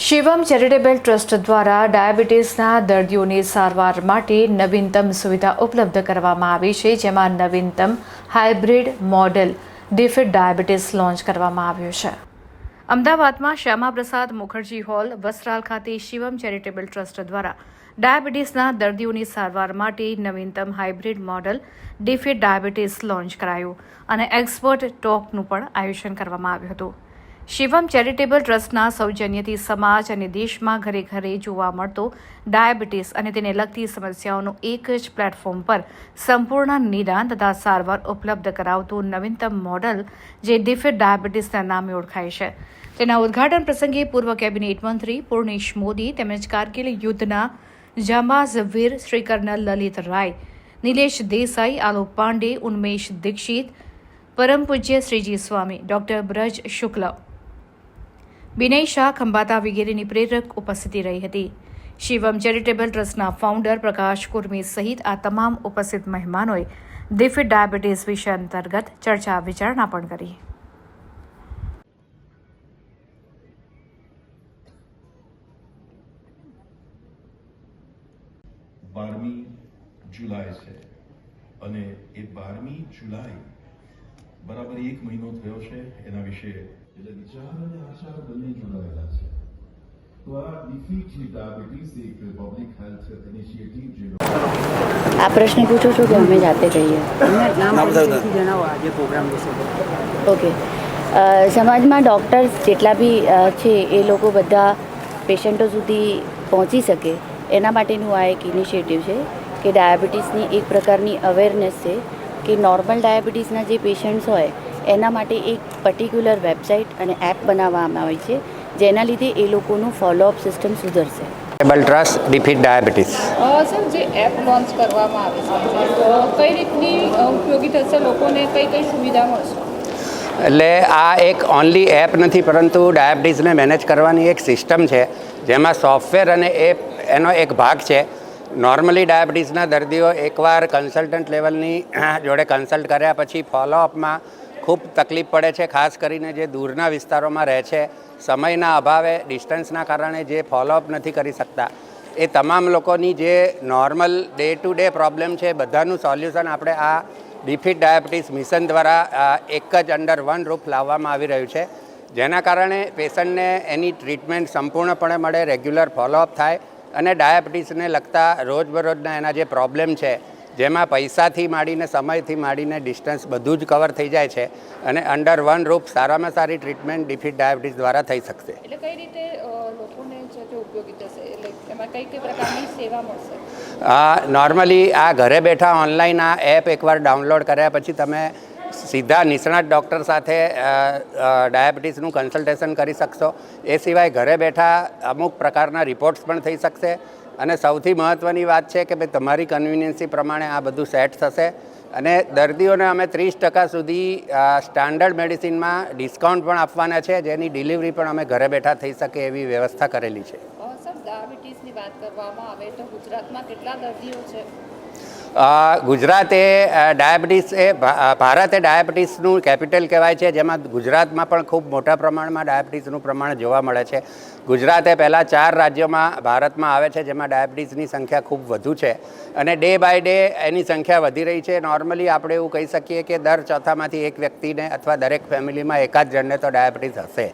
Shivam charitable trust દ્વારા ડાયાબિટીસના દર્દીઓની સારવાર માટે નવીનતમ સુવિધા ઉપલબ્ધ કરવામાં આવી છે, જેમાં નવીનતમ hybrid model defeat diabetes launch કરવામાં આવ્યું છે. અમદાવાદમાં શ્યામાપ્રસાદ મુખર્જી હોલ, વસ્ત્રાલ ખાતે શિવમ ચેરિટેબલ ટ્રસ્ટ દ્વારા ડાયાબિટીસના દર્દીઓની સારવાર માટે નવીનતમ hybrid model defeat diabetes launch કરાયું અને એક્સપર્ટ ટોકનું પણ આયોજન કરવામાં આવ્યું હતું. શિવમ ચેરિટેબલ ટ્રસ્ટના સૌજન્યથી સમાજ અને દેશમાં ઘરે ઘરે જોવા મળતો ડાયાબિટીસ અને તેને લગતી સમસ્યાઓનું એક જ પ્લેટફોર્મ પર સંપૂર્ણ નિદાન તથા સારવાર ઉપલબ્ધ કરાવતું નવીનતમ મોડલ જે ડિફિટ ડાયાબિટીસના નામે ઓળખાય છે. તેના ઉદ્ઘાટન પ્રસંગે પૂર્વ કેબિનેટ મંત્રી પૂર્ણેશ મોદી તેમજ કારગિલ યુદ્ધના જાંબાઝ વીર શ્રી કર્નલ લલિત રાય, નિલેશ દેસાઈ, આલોક પાંડે, ઉન્મેશ દીક્ષિત, પરમ પૂજ્ય શ્રીજી સ્વામી, ડોક્ટર બ્રજ શુક્લ બિનય શાહ ખંભાતા વગેરેની પ્રેરક ઉપસ્થિતિ રહી હતી. શિવમ ચેરિટેબલ ટ્રસ્ટના ફાઉન્ડર પ્રકાશ કુર્મી સહિત આ તમામ ઉપસ્થિત મહેમાનોએ દિફિટ ડાયાબિટીસ વિષય અંતર્ગત ચર્ચા વિચારણા પણ કરી. બારમી જુલાઈ છે. અને એ બારમી જુલાઈ બરાબર એક મહિનો થયો છે એના વિશે એટલે વિચાર અને આચાર બંને જોડાયેલા છે. તો આ ડિફીટ ડાયાબિટીસ એક પબ્લિક હેલ્થ ઇનિશિયેટિવ જે આ પ્રશ્ન પૂછો છો કે અમે જાતે જણાવો આજે પ્રોગ્રામ વિશે ઓકે. સમાજમાં ડૉક્ટર્સ જેટલા બી છે એ લોકો બધા પેશન્ટો સુધી પહોંચી શકે. એના માટેનું આ એક ઇનિશિયેટિવ છે કે ડાયાબિટીસની એક પ્રકારની અવેરનેસ છે કે નોર્મલ ડાયાબિટીસના જે પેશન્ટ્સ હોય એના માટે એક પર્ટિક્યુલર વેબસાઇટ અને એપ બનાવવામાં આવી છે જેના લીધે એ લોકોનું ફોલોઅપ સિસ્ટમ સુધરશે. Table trust defeat diabetes sir જે એપ લોન્ચ કરવામાં આવે છે તો કઈ રીતની ઉપયોગી થશે? લોકોને કઈ કઈ સુવિધા મળશે? એટલે આ એક ઓનલી એપ નથી પરંતુ ડાયાબિટીસને મેનેજ કરવાની એક સિસ્ટમ છે જેમાં સોફ્ટવેર અને એપ એનો એક ભાગ છે. નોર્મલી ડાયાબિટીસના દર્દીઓ એકવાર કન્સલ્ટન્ટ લેવલની જોડે કન્સલ્ટ કર્યા પછી ફોલોઅપમાં ખૂબ તકલીફ પડે છે, ખાસ કરીને જે દૂરના વિસ્તારોમાં રહે છે. સમયના અભાવે ડિસ્ટન્સના કારણે જે ફોલોઅપ નથી કરી શકતા. એ તમામ લોકોની જે normal day to day problem છે, બધાનું સોલ્યુશન આપણે આ ડિફીટ ડાયાબિટીસ મિશન દ્વારા એક જ અંડર વન રૂફ લાવવામાં આવી રહ્યું છે. જેના કારણે પેશન્ટને એની ટ્રીટમેન્ટ સંપૂર્ણપણે મળે રેગ્યુલર ફોલોઅપ થાય અને ડાયાબિટીસને લગતા રોજબરોજના એના જે પ્રોબ્લેમ છે જેમાં પૈસાથી માંડીને સમયથી માંડીને ડિસ્ટન્સ બધું જ કવર થઈ જાય છે અને અંડર વન રૂપ સારામાં સારી ટ્રીટમેન્ટ ડિફીટ ડાયાબિટીસ દ્વારા થઈ શકશે. એટલે કઈ રીતે લોકોને ઉપયોગી થશે? એટલે એમાં કઈ કઈ પ્રકારની સેવા મળશે? નોર્મલી આ ઘરે બેઠા ઓનલાઈન આ એપ એકવાર ડાઉનલોડ કર્યા પછી તમે સીધા નિષ્ણાત ડૉક્ટર સાથે ડાયાબિટીસનું કન્સલ્ટેશન કરી શકશો. એ સિવાય ઘરે બેઠા અમુક પ્રકારના રિપોર્ટ્સ પણ થઈ શકશે. અને સૌથી મહત્ત્વની વાત છે કે ભાઈ તમારી કન્વિનિયન્સી પ્રમાણે આ બધું સેટ થશે. અને દર્દીઓને અમે ત્રીસ ટકા સુધી સ્ટાન્ડર્ડ મેડિસિનમાં ડિસ્કાઉન્ટ પણ આપવાના છે, જેની ડિલિવરી પણ અમે ઘરે બેઠા થઈ શકે એવી વ્યવસ્થા કરેલી છે. સર ડાયાબિટીસની વાત કરવામાં આવે તો ગુજરાતમાં કેટલા દર્દીઓ છે? ગુજરાત ડાયાબિટીસ એ ભારત ડાયાબિટીસનું કેપિટલ કહેવાય છે. જેમાં ગુજરાતમાં પણ ખૂબ મોટા પ્રમાણમાં ડાયાબિટીસનું પ્રમાણ જોવા મળે છે. ગુજરાત પહેલાં ચાર રાજ્યોમાં ભારતમાં આવે છે, જેમાં ડાયાબિટીસની સંખ્યા ખૂબ વધુ છે. અને ડે બાય ડે એની સંખ્યા વધી રહી છે. નોર્મલી આપણે એવું કહી શકીએ કે દર ચોથામાંથી એક વ્યક્તિને અથવા દરેક ફેમિલીમાં એકાદ જણને તો ડાયાબિટીસ હશે.